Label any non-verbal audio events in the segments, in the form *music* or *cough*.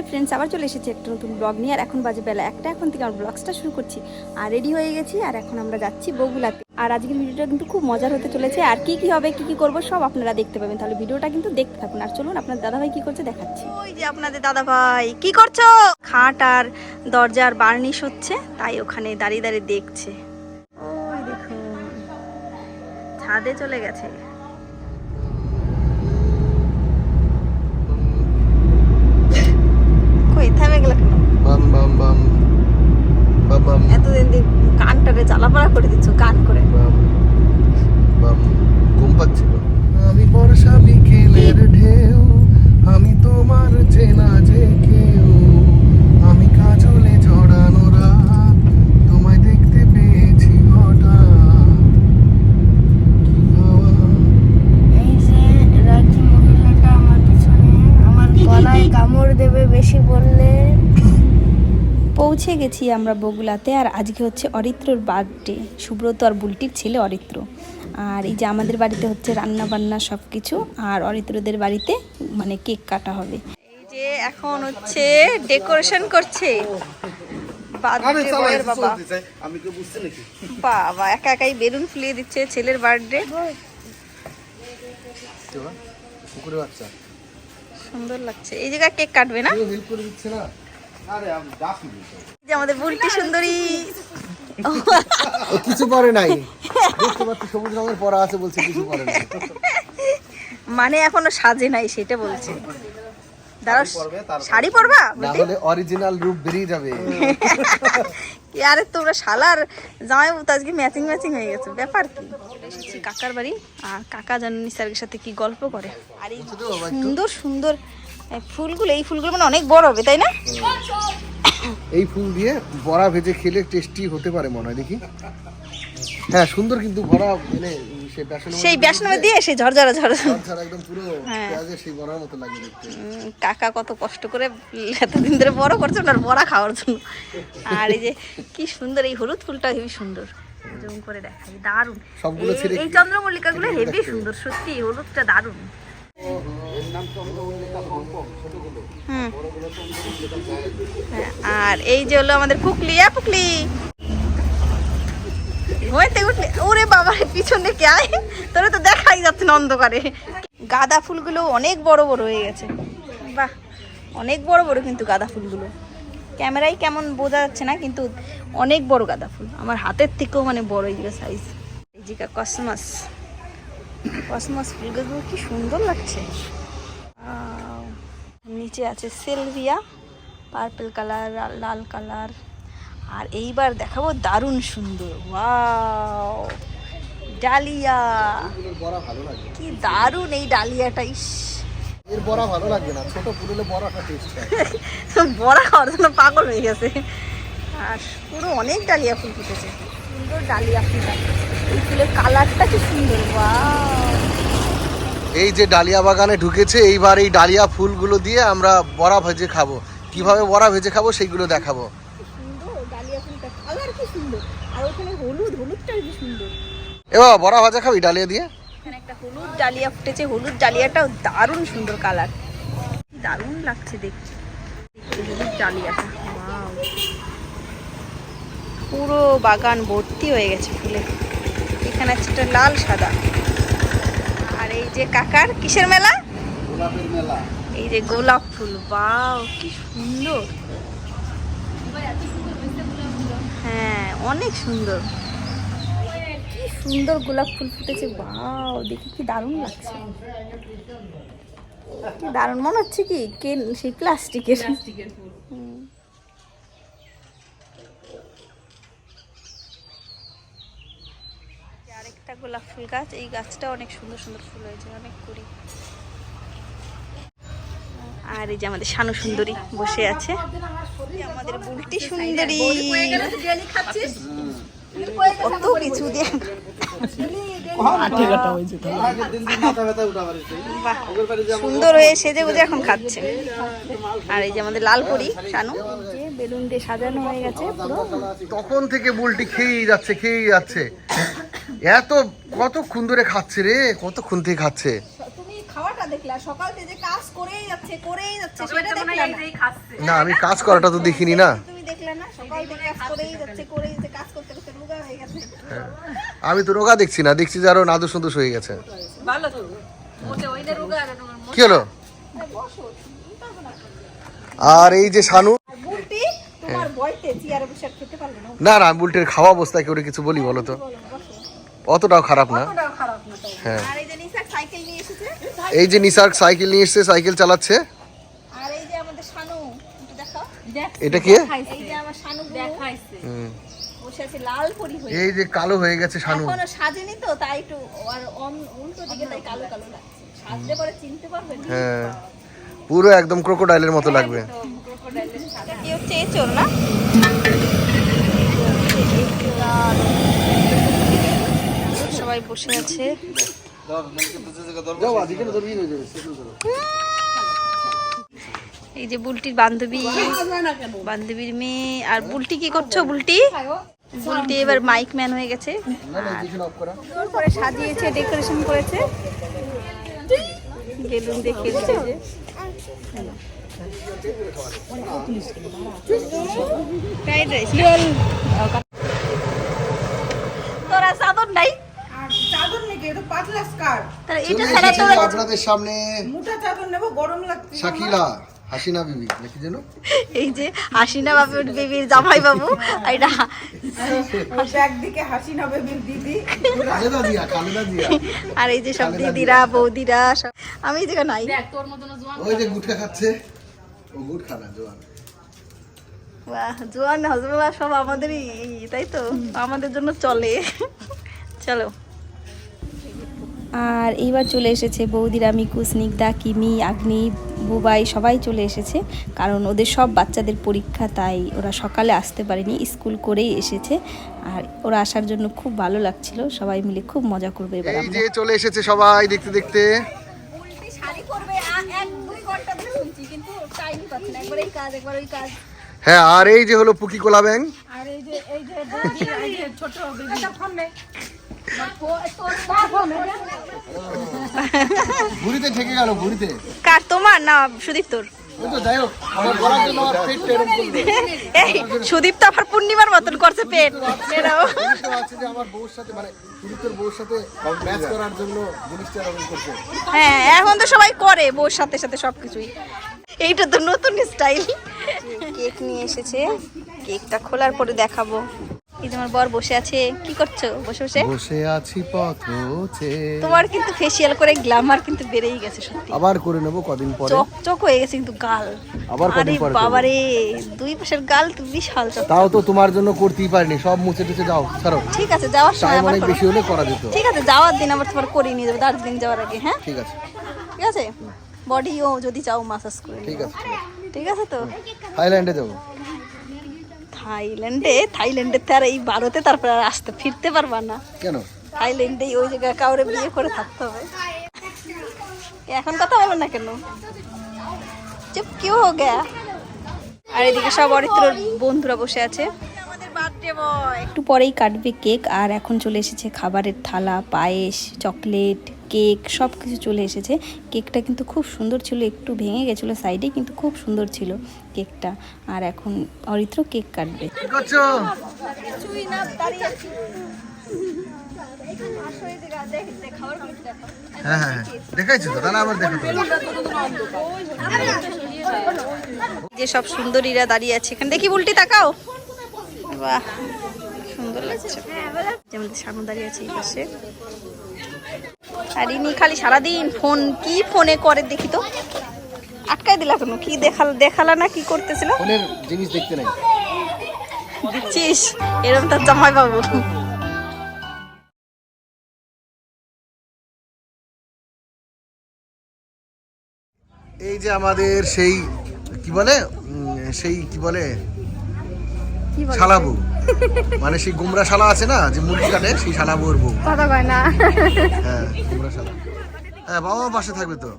Hi friends আবার চলে এসেছি একটা নতুন ব্লগ নিয়ে। আর এখন বাজে বেলা একটা এখন থেকে আমার ব্লগসটা শুরু করছি। আর রেডি হয়ে গেছি আর এখন আমরা যাচ্ছি বগুলাতে। আর আজকের ভিডিওটা কিন্তু খুব মজার হতে চলেছে। আর কি কি হবে কি কি করব সব আপনারা দেখতে পাবেন। তাহলে ভিডিওটা কিন্তু দেখতে থাকুন। আর চলুন আপনার দাদাভাই কি করছে দেখাচ্ছি। ওই যে আপনাদের দাদাভাই কি করছ? খাট আর দরজার বার্নিশ হচ্ছে তাই ওখানে দাঁড়িয়ে দাঁড়িয়ে দেখছে। ওই দেখুন। ছাদে চলে গেছে। কই? থামে গেল বাম বাম বাম। বাম বাম। এতদিন দিয়ে কানটারে জ্বালাপাড়া করে দিচ্ছ গান করে। বাম বাম। ঘুম পাচ্ছিল। আমি বর্ষা বিকেলের ঢেউ আমি তোমার চেনা যে কেউ। আমি কাজলে জড়ানো রাত তোমায় দেখতে পেয়েছি হঠাৎ। এই যে রাজি মহিলাটা আমার পিছনে আমার গলায় কামড় দেবে। বেশি বললে পৌঁছে গেছি আমরা বগুলাতে। আর আজকে হচ্ছে অরিত্রর বার্থডে সুব্রত আর বুলটির ছেলে অরিত্র। আর এই যে আমাদের বাড়িতে হচ্ছে রান্না বান্না সব কিছু আর অরিত্রদের বাড়িতে মানে কেক কাটা হবে। এই যে এখন হচ্ছে ডেকোরেশন করছে। বাবা। একা একাই বেলুন ফুলিয়ে দিচ্ছে ছেলের বার্থডে বাচ্চা। সুন্দর লাগছে। এই জায়গায় কেক কাটবে না? যে আমাদের বুলটি সুন্দরী। কিছু পরে নাই। দেখতে পাচ্ছি সবুজ রঙের পরা আছে বলছে কিছু পরে নাই। মানে এখনও সাজে নাই সেটা বলছে। দাঁড়াও শাড়ি পরবা? না হলে অরিজিনাল রূপ বেরিয়ে যাবে। *laughs* কি আরে তোমরা শালার জামাই তো আজকে ম্যাচিং ম্যাচিং হয়ে গেছে। ব্যাপার কি? এসেছি কাকার বাড়ি। আর কাকা জানেন স্যারের সাথে কি গল্প করে। আর এই সুন্দর সুন্দর ফুলগুলো এই ফুলগুলো মানে অনেক বড় হবে তাই না? এই ফুল দিয়ে বড়া ভেজে খেলে টেস্টি হতে পারে মনে হয় দেখি হ্যাঁ সুন্দর কিন্তু বড়া মানে সেই বেসনমে দিয়ে সেই ঝরঝরা ঝরঝরা। একদম পুরো হ্যাঁ। পেঁয়াজের সেই বড়ার মতো লাগে দেখতে। কাকা কত কষ্ট করে এতদিন ধরে বড় করছে ওনার বড়া খাওয়ার জন্য। আর এই যে কি সুন্দর এই হলুদ ফুলটা হেবি সুন্দর। জুম করে দেখাই দারুণ। সবগুলো এই- ছেড়ে এই চন্দ্রমল্লিকা গুলো হেবি সুন্দর সত্যি হলুদটা দারুণ। হ্যাঁ, আর এই যে হলো আমাদের পুকলি পুকলি। হইতে উঠলে, ওরে বাবা, পিছনে কে? আয় তোরা তো দেখাই যাচ্ছে না অন্ধকারে। গাঁদা ফুলগুলো অনেক বড় বড় হয়ে গেছে। বাহ, অনেক বড় বড় কিন্তু গাঁদা ফুলগুলো। ক্যামেরায় কেমন বোঝা যাচ্ছে না, কিন্তু অনেক বড় গাঁদা ফুল। আমার হাতের থেকেও মানে বড় এই সাইজ এই যে কসমাস। কসমস ফুলগুলো কি সুন্দর লাগছে। নিচে আছে সেলভিয়া পার্পল কালার লাল কালার আর এইবার দেখাবো দারুণ সুন্দর। ওয়াও! ডালিয়া! কি দারুণ এই ডালিয়াটা ইস! এর বড়া ভালো লাগবে না ছোট হলে বড়াটা টেস্ট হয় বড়া খাওয়ার জন্য পাগল হয়ে গেছে। আর পুরো অনেক ডালিয়া ফুল ফুটেছে। সুন্দর ডালিয়া ফুল। এই ফুলের কালারটা কি সুন্দর এই যে ডালিয়া বাগানে ঢুকেছে এইবার এই ডালিয়া ফুলগুলো দিয়ে আমরা বড়া ভেজে খাব। কীভাবে বড়া ভেজে খাব সেইগুলো দেখাবো সুন্দর ডালিয়া ফুলটা কালার কি সুন্দর আর ওখানে হলুদ হলুদটা কি সুন্দর এবার বড়া ভাজা খাবি? ডালিয়া দিয়ে? এখানে একটা হলুদ ডালিয়া ফুটেছে। হলুদ ডালিয়াটাও দারুণ সুন্দর কালার দারুণ লাগছে দেখতে। হলুদ ডালিয়াটা! পুরো বাগান ভর্তি হয়ে গেছে ফুলে। এখানে আছে একটা লাল সাদা। আর এই যে কাকার কিসের মেলা? গোলাপের মেলা। এই যে গোলাপ ফুল বাও কি সুন্দর। হ্যাঁ অনেক সুন্দর। সুন্দর গোলাপ ফুল ফুটেছে বাও দেখি কি দারুণ লাগছে। কি দারুণ মনে হচ্ছে কি কে সেই প্লাস্টিকের। এই আরেকটা গোলাপ ফুল গাছ এই গাছটা অনেক সুন্দর সুন্দর ফুল হয়েছে অনেক কুড়ি আর এই যে আমাদের শানু সুন্দরী বসে আছে। আমাদের বুলটি সুন্দরী। কত কিছু দিয়ে সুন্দর হয়ে সেজে এখন খাচ্ছে। আর এই যে আমাদের লাল পরি শানু। বেলুন দিয়ে সাজানো হয়ে গেছে তখন থেকে বুলটি খেয়েই যাচ্ছে খেয়েই যাচ্ছে। এত কতক্ষণ ধরে খাচ্ছে রে কতক্ষণ থেকে খাচ্ছে। তুমি খাওয়াটা দেখলা? সকাল থেকে যে কাজ করেই যাচ্ছে করেই যাচ্ছে সেটা দেখলা না? না আমি কাজ করাটা তো দেখিনি না। তুমি দেখলে না? সকাল থেকে কাজ করেই যাচ্ছে করেই যাচ্ছে কাজ করতে করতে রোগা হয়ে গেছে আমি তো রোগা দেখছি না দেখছি যে আরও নাদুস নদুস হয়ে গেছে। কি হলো? আর এই যে শানু পারবে না। না না বুলটের খাওয়া অবস্থায় কেউ কিছু বলি বলো তো। অতটাও খারাপ না। হ্যাঁ। এই যে নিশাক সাইকেল নিয়ে এসেছে? এই যে নিসার্গ সাইকেল এসছে সাইকেল চালাচ্ছে। আর এই যে আমাদের শানু একটু দেখাও। এটা কি? এই যে আমার শানু দেখাইছে। হুম। বসে আছে লাল পরি হয়ে এই যে কালো হয়ে গেছে শানু। এখনও সাজেনি তো তাই একটু আর উল্টো দিকে তাই কালো কালো লাগছে। সাজলে পরে চিনতে পারবে হ্যাঁ। পুরো একদম ক্রোকোডাইলের মতো লাগবে। কি হচ্ছে এঁচোর না? সবাই বসে আছে। এই যে বুলটির বান্ধবী বান্ধবীর মেয়ে। আর বুলটি কি করছ বুলটি? বুলটি এবার মাইক ম্যান হয়ে গেছে। করে। সাজিয়েছে ডেকোরেশন করেছে। বেলুন দেখিয়েছে যে। ফ্রাইড রাইস তোরা নাই? আপনাদের সামনে শাকিলা হাসিনা বিবি নাকি যেন। এই যে হাসিনা বাবুর বেবির জামাই বাবু আর এটা আর এই যে সব দিদিরা বৌদিরা সব আমি এই জায়গা নাই। ওই যে গুটকা খাচ্ছে। ও গুট খানা জোয়ান। বাহ জোয়ান হজরলা সব আমাদেরই তাই তো? আমাদের জন্য চলে। চলো। আর এইবার চলে এসেছে বৌদিরা মিকু স্নিগ্ধা কিমি আগ্নি বুবাই সবাই চলে এসেছে। কারণ ওদের সব বাচ্চাদের পরীক্ষা তাই ওরা সকালে আসতে পারেনি স্কুল করেই এসেছে। আর ওরা আসার জন্য খুব ভালো লাগছিল সবাই মিলে খুব মজা করবে এবার এই আমরা। যে চলে এসেছে সবাই দেখতে দেখতে। উল্টি শাড়ি করবে এক দুই ঘণ্টা ধরে শুনছি কিন্তু টাইমই পাচ্ছি না। একবার এই কাজ একবার ওই কাজ। হ্যাঁ আর এই যে হলো পুকি কোলা ব্যাং। আর এই যে এই যে বৌদি, এই যে ছোট ঘুরিতে ঠেকে গেল ঘুরিতে কার তোমার না সুদীপ তোর? এই সুদীপ তো আবার পূর্ণিমার মতন করছে পেট। এরাও। জিনিসটা আছে যে আমার বউর সাথে মানে পুরুষের বউর সাথে ম্যাচ করার জন্য জিনিসটা এরকম করছে। হ্যাঁ এখন তো সবাই করে বউর সাথে সাথে সবকিছুই। এইটা তো নতুন স্টাইল কেক নিয়ে এসেছে। কেকটা খোলার পরে দেখাবো। এই যে আমার বর বসে আছে কি করছ? বসে বসে? বসে আছি পথে তোমার কিন্তু ফেসিয়াল করে গ্ল্যামার কিন্তু বেড়েই গেছে সত্যি। আবার করে নেব কদিন পরে। চক চক হয়ে গেছে কিন্তু গাল। আবার কদিন পরে বাবারে দুই পাশের গাল তো বিশাল চক তাও তো তোমার জন্য করতেই পারিনি সব মুছে টুছে যাও ছাড়ো। ঠিক আছে যাওয়ার সময় আবার অনেক বেশি হলে করা যেত। ঠিক আছে যাওয়ার দিন আবার তোমার করে নিয়ে যাব দার্জিলিং যাওয়ার আগে হ্যাঁ? ঠিক আছে। ঠিক আছে? বডিও যদি চাও মাসাজ করে ঠিক আছে ঠিক আছে। তো? থাইল্যান্ডে যাব। থাইল্যান্ডে থাইল্যান্ডে তো আর এই ভারতে তারপর আর আসতে ফিরতে পারবা না। কেন? থাইল্যান্ডে ওই জায়গায় কাউরে বিয়ে করে থাকতে হবে। এখন কথা বলো না কেন? চুপ কেউ হো গয়া। আর এদিকে সব অরিত্রর বন্ধুরা বসে আছে। একটু পরেই কাটবে কেক আর এখন চলে এসেছে খাবারের থালা পায়েস চকলেট। কেক সব কিছু চলে এসেছে। কেকটা কিন্তু খুব সুন্দর ছিল একটু ভেঙে গেছিল সাইডে কিন্তু খুব সুন্দর ছিল কেকটা। আর এখন অরিত্র কেক কাটবে। হ্যাঁ হ্যাঁ হ্যাঁ। যে সব সুন্দরীরা দাঁড়িয়ে আছে এখানে। দেখি উল্টি তাকাও। বাহ সুন্দর লাগছে। যেমন সামনে দাঁড়িয়ে আছে এই পাশে। আর ইনি খালি সারাদিন ফোন কি ফোনে করে দেখি তো? আটকাই দিলা কেন? কি দেখাল দেখালা না কি করতেছিল? ফোনের জিনিস দেখতে নাই। দিচ্ছিস এরকম তার জামাই বাবু। এই যে আমাদের সেই কি বলে? সেই কি বলে? শালাবু। মানে সেই গুমরা শালা আছে না যে মুরগি কাটে সেই শালাবুর বউ কথা কয় না। হ্যাঁ গুমরা শালা। হ্যাঁ বাবা পাশে থাকবে তো।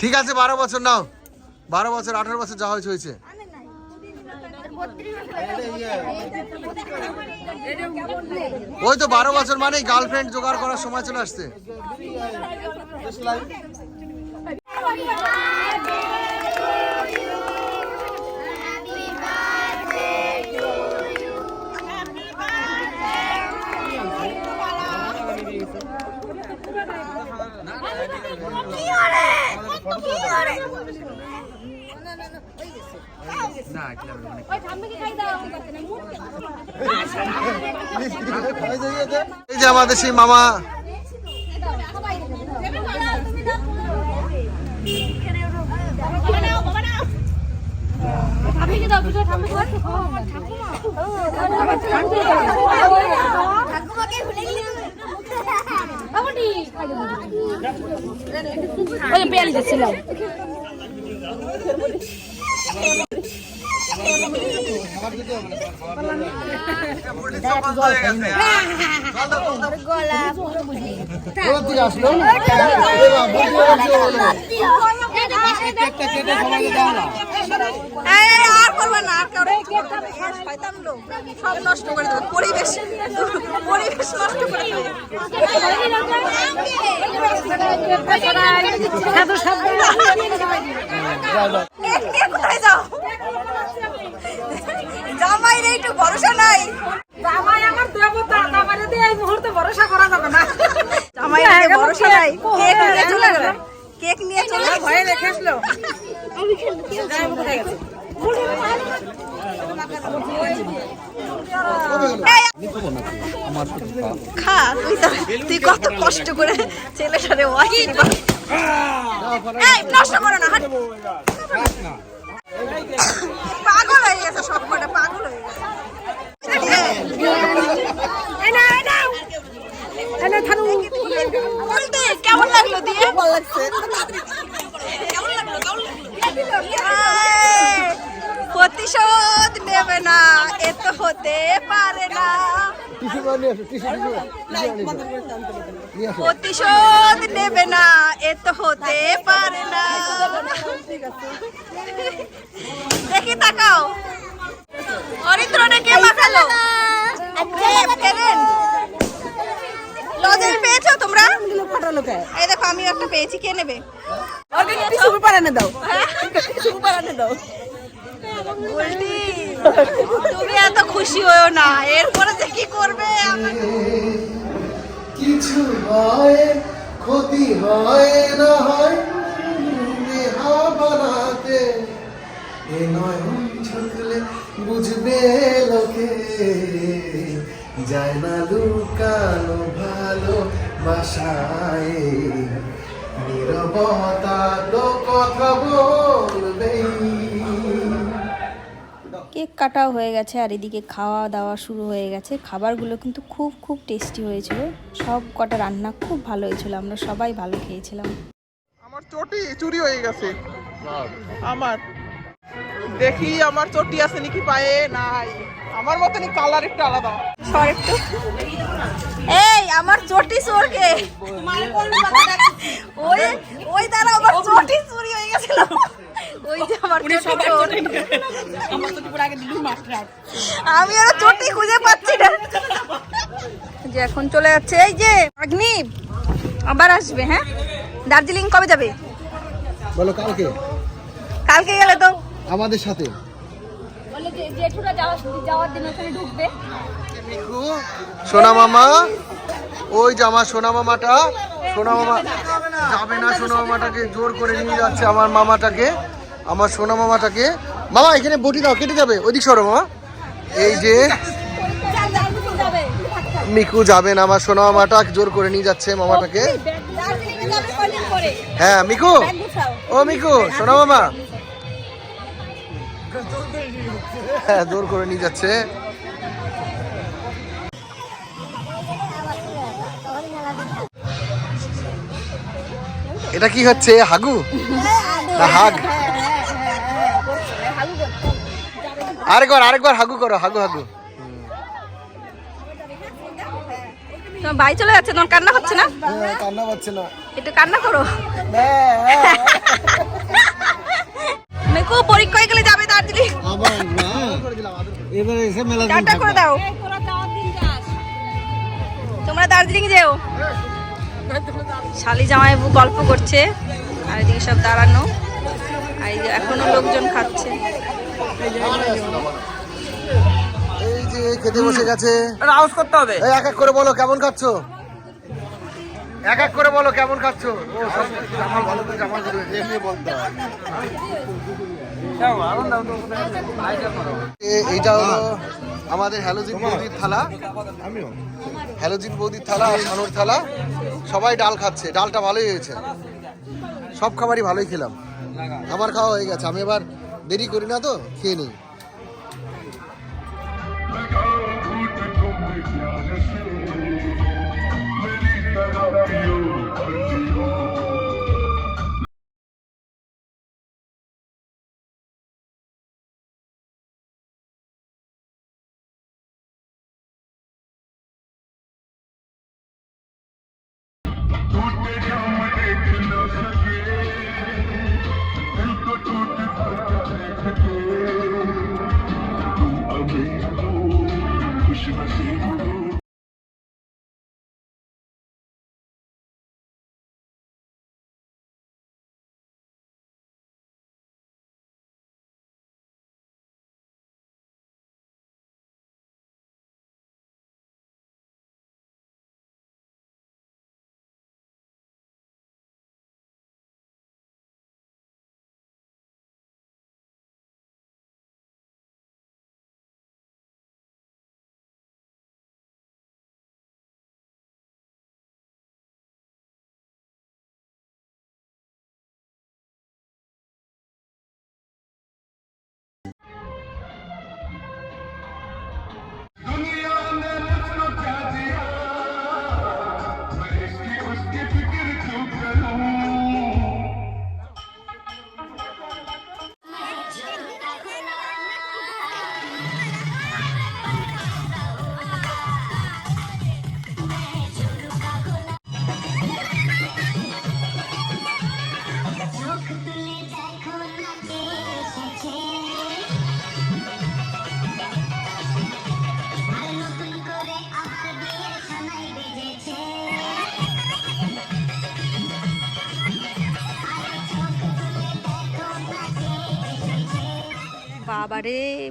ঠিক আছে বারো বছর নাও। বারো বছর, আঠারো বছর যা হয়েছে ওই তো বারো বছর মানে গার্লফ্রেন্ড জোগাড় করার সময় চলে আসছে। এই যে আমাদের সেই মামা। ওর দিকে আসলো এই, এই, আর করবে না আর কারও শয়তান লোক। সব নষ্ট করে দেবে। পরিবেশ পরিবেশ নষ্ট করে দেবে। কোথায় যাও? জামাই রে একটু ভরসা নাই জামাই আমার দেবতা জামাইরে দিয়ে এই মুহূর্তে ভরসা করা যাবে না। জামাই ভরসা নাই। কেক নিয়ে চলে গেল। কেক নিয়ে চলে ভয়ে রেখে আসলো খা তুই তুই কত কষ্ট করে ছেলেটারে ওয়াশি এই নষ্ট করো না। পাগল হয়ে গেছে সব কটা পাগল হয়ে গেছে উল্টে, কেমন লাগল দিয়ে ভালো লাগছে কেমন লাগল কেমন লাগল? এই, প্রতিশোধ নেবে না এ তো হতে পারে না টিসু নিয়ে আসো টিসু নিয়ে আসো প্রতিশোধ নেবে না এ তো হতে পারে না। দেখি তাকাও। অরিত্রনে কে মাখালো। লজেন্স পেয়েছ তোমরা? এই দেখো আমি একটা পেয়েছি কে নেবে? গোল্ডি, তুমি এত খুশি হয়েও না। এরপরে যে কি করবে? কিছু হয়, ক্ষতি হয়, না হয় বানাতে। এ নয়ন ঝুঁকলে বুঝবে লোকে। যায় না ভালো বাসায়। নিরবতা তো কথা বলবেই কেক কাটাও হয়ে গেছে আর এদিকে খাওয়া দাওয়া শুরু হয়ে গেছে। খাবারগুলো কিন্তু খুব খুব টেস্টি হয়েছিল। সব কটা রান্না খুব ভালো হয়েছিল। আমরা সবাই ভালো খেয়েছিলাম। আমার চটি চুরি হয়ে গেছে। আমার। দেখি আমার চটি আছে নাকি পায়ে? নাই। আমার মতনই কালার একটু আলাদা। সর একটু। এই আমার চটি চোরকে ওই ওই দ্বারা আমার চটি চুরি হয়ে গেছিল। ওই যে আমার চটি আমি আর চটি খুঁজে পাচ্ছি না। যে এখন চলে যাচ্ছে এই যে অগ্নি আবার আসবে হ্যাঁ? দার্জিলিং কবে যাবে? বলো কালকে। কালকে গেলে তো। আমাদের সাথে। সোনা মামা ওই যে আমার সোনা মামাটা। সোনা মামা যাবে না সোনা মামাটাকে জোর করে নিয়ে যাচ্ছে আমার মামাটাকে। আমার সোনা মামাটাকে। মামা এখানে বটি দাও কেটে যাবে ওইদিক সরো মামা। এই যে মিকু যাবেন আমার সোনা মামাটা জোর করে নিয়ে যাচ্ছে মামাটাকে। হ্যাঁ মিকু। ও মিকু সোনা মামা। হ্যাঁ জোর করে নিয়ে যাচ্ছে। এটা কি হচ্ছে হাগু? না হাগ। আরেকবার আরেকবার হাগু করো হাগু হাগু। তোমার বাড়ি চলে যাচ্ছে তোমার কান্না হচ্ছে না? হ্যাঁ, কান্না পাচ্ছে না। একটু কান্না করো। মেকো পরীক্ষায় গেলে যাবে দার্জিলিং আবার না? এবারে এসে মেলা টাটা করে দাও। তোমরা দার্জিলিং যেও। শালি জামাই গল্প করছে আর এদিকে সব দাঁড়ানো। আর এখনও লোকজন খাচ্ছে। এই যে খেতে বসে গেছে। আউজ করতে হবে। এই এক এক করে বলো কেমন খাচ্ছো? এক এক করে বলো কেমন খাচ্ছো? ও জামাল ভালো তো জামাল করে এমনি বলতে এ- এইটা হলো আমাদের হ্যালোজিন বৌদির থালা। হ্যালোজিন বৌদির থালা আর সানুর থালা। সবাই ডাল খাচ্ছে ডালটা ভালোই হয়েছে। সব খাবারই ভালোই খেলাম। আমার খাওয়া হয়ে গেছে। আমি এবার দেরি করি না তো খেয়ে নিই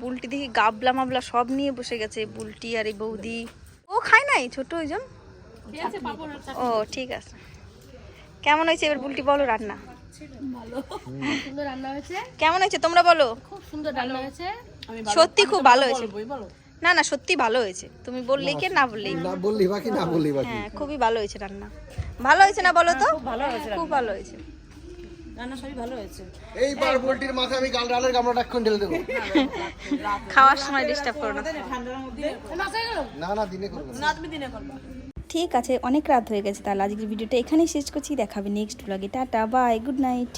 বুলটি দেখি গাবলা মাবলা সব নিয়ে বসে গেছে বুলটি আর এই বৌদি। ও খায় নাই? ছোট ওইজন? ও ঠিক আছে। কেমন হয়েছে এবার বুলটি বলো রান্না? সুন্দর রান্না হয়েছে কেমন হয়েছে তোমরা বলো? খুব সুন্দর রান্না হয়েছে সত্যি খুব ভালো হয়েছে। না না সত্যি ভালো হয়েছে। তুমি বললেই কি না বললেই না বললি বাকি না বললি বাকি। হ্যাঁ খুবই ভালো হয়েছে রান্না। ভালো হয়েছে না বলো তো? ভালো হয়েছে খুব ভালো হয়েছে। এইবার পোল্ট্রির মাথায় আমি গাল ডালের গামলাটা এখন ঢেলে দেবো। খাওয়ার সময় ডিস্টার্ব করো না। না না দিনে করব না। ঠিক আছে অনেক রাত হয়ে গেছে তাহলে আজকের ভিডিওটা এখানেই শেষ করছি। দেখাবে নেক্সট ব্লগে টাটা বাই গুড নাইট